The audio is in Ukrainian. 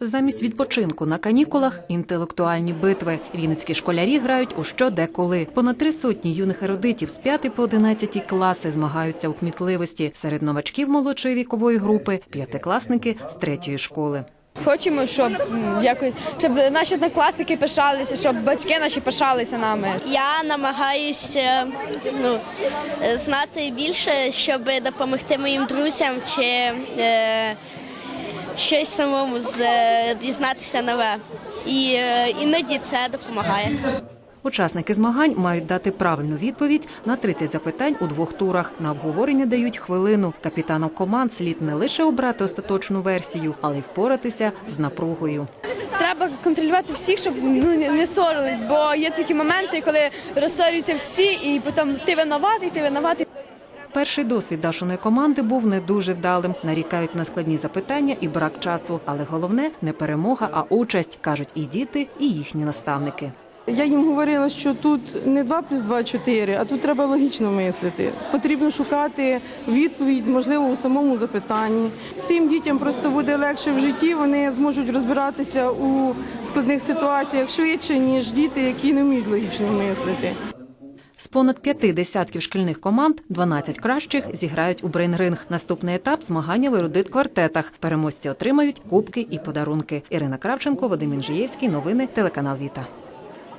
Замість відпочинку на канікулах інтелектуальні битви. Вінницькі школярі грають у що де коли. Понад три сотні юних ерудитів з 5 по 11 класи змагаються у кмітливості. Серед новачків молодшої вікової групи п'ятикласники з третьої школи. Хочемо, щоб якось щоб наші однокласники пишалися, щоб батьки наші пишалися нами. Я намагаюся ну, е, знати більше, щоб допомогти моїм друзям чи е, щось самому з, е, дізнатися нове. І е, іноді це допомагає. Учасники змагань мають дати правильну відповідь на 30 запитань у двох турах. На обговорення дають хвилину. Капітанам команд слід не лише обрати остаточну версію, але й впоратися з напругою. Треба контролювати всіх, щоб ну не, не ссорились, бо є такі моменти, коли розсорюються всі, і потім ти винуватий, ти винуватий. Перший досвід Дашиної команди був не дуже вдалим. Нарікають на складні запитання і брак часу. Але головне не перемога, а участь, кажуть і діти, і їхні наставники. Я їм говорила, що тут не 2 плюс 2 – 4, а тут треба логічно мислити. Потрібно шукати відповідь, можливо, у самому запитанні. Цим дітям просто буде легше в житті. Вони зможуть розбиратися у складних ситуаціях швидше, ніж діти, які не вміють логічно мислити. З понад п'яти десятків шкільних команд 12 кращих зіграють у брейнринг. Наступний етап змагання в ерудит-квартетах. Переможці отримають кубки і подарунки. Ірина Кравченко, Вадим Інжиєвський. Новини телеканал Віта.